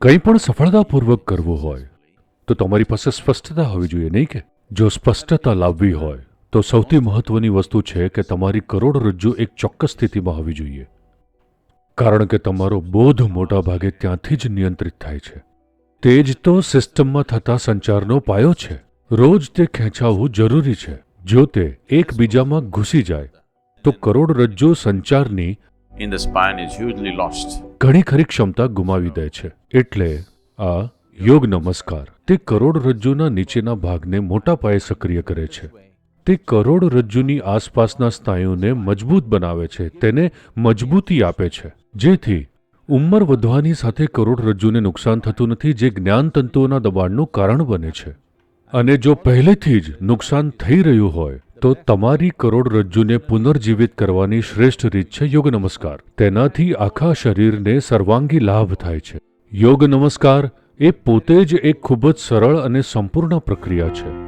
કંઈ પણ સફળતાપૂર્વક કરવું હોય, તો તમારી પાસે સ્પષ્ટતા હોવી જોઈએ, નહીં કે? જો સ્પષ્ટતા લાવવી હોય, તો સૌથી મહત્વની વસ્તુ છે કે તમારી કરોડરજ્જુ એક ચોક્કસ સ્થિતિમાં હોવી જોઈએ. કારણ કે તમારો બોધ મોટા ભાગે ત્યાંથી જ નિયંત્રિત થાય છે. તે જ તો સિસ્ટમમાં થતા સંચારનો પાયો છે. રોજ તે ખેંચાવવું જરૂરી છે. જો તે એકબીજામાં ઘૂસી જાય, તો કરોડરજ્જુ સંચારની in the spine is hugely lost. ઘણી ખરી ક્ષમતા ગુમાવી દે છે. એટલે આ યોગ નમસ્કાર. તે કરોડરજ્જુના નીચેના ભાગને મોટા પાયે સક્રિય કરે છે. તે કરોડરજ્જુની આસપાસના સ્નાયુને મજબૂત બનાવે છે. તેને મજબૂતી આપે છે. જેથી ઉંમર વધવાની સાથે કરોડરજ્જુને નુકસાન થતું નથી, જે જ્ઞાનતંતુઓના દબાણનું કારણ બને છે. અને જો પહેલેથી જ નુકસાન થઈ રહ્યું હોય તો તમારી કરોડરજ્જુને પુનર્જીવિત કરવાની શ્રેષ્ઠ રીત છે યોગ નમસ્કાર. તેનાથી આખા શરીરને સર્વાંગી લાભ થાય છે. યોગ નમસ્કાર એ પોતે જ એક ખૂબ જ સરળ અને સંપૂર્ણ પ્રક્રિયા છે.